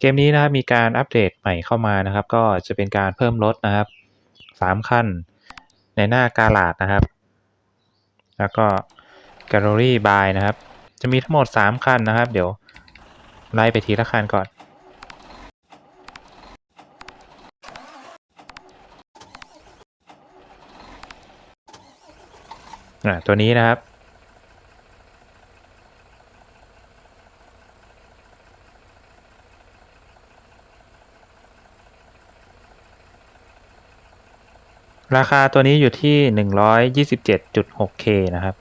เกมนี้นะครับมีการอัปเดตใหม่เข้ามานะครับ ก็จะเป็นการเพิ่มรถนะครับสามขั้น ในหน้ากาลาดนะครับ แล้วก็แกลเลอรี่บายนะครับ จะมีทั้งหมด3คันนะครับ เดี๋ยวไล่ไปทีละคันก่อนอ่าตัวนี้นะครับ ราคาตัวนี้อยู่ที่ 127.6K นะครับ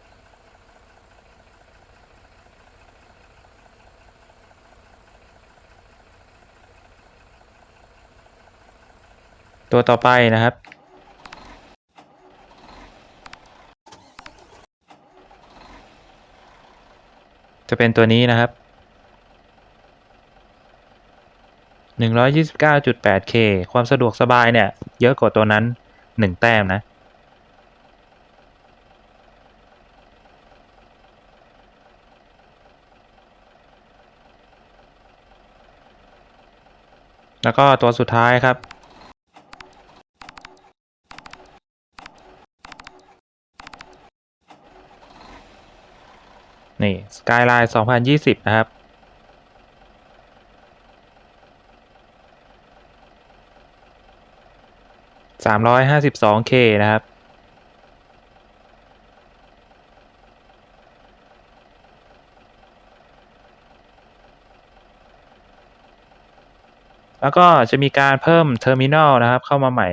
ตัวต่อไปนะครับ จะเป็นตัวนี้นะครับ 129.8K ความสะดวกสบายเนี่ย เยอะกว่าตัวนั้น 1แต้มนะ แล้วก็ตัวสุดท้ายครับ นี่ Skyline 2020 นะครับ 352K นะครับ แล้วก็จะมีการเพิ่มเทอร์มินอลนะครับ เข้ามาใหม่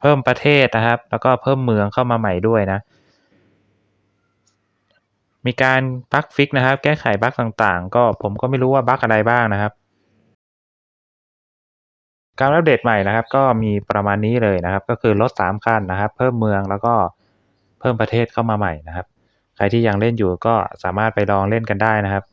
เพิ่มประเทศนะครับ แล้วก็เพิ่มเมืองเข้ามาใหม่ด้วยนะ มีการบั๊กฟิกนะครับ แก้ไขบั๊กต่างๆ ก็ผมก็ไม่รู้ว่าบั๊กอะไรบ้างนะครับ การอัปเดตใหม่นะครับ ก็มีประมาณนี้เลยนะครับ ก็คือลด3คันนะครับ เพิ่มเมืองแล้วก็เพิ่มประเทศเข้ามาใหม่นะครับ ใครที่ยังเล่นอยู่ก็สามารถไปลองเล่นกันได้นะครับ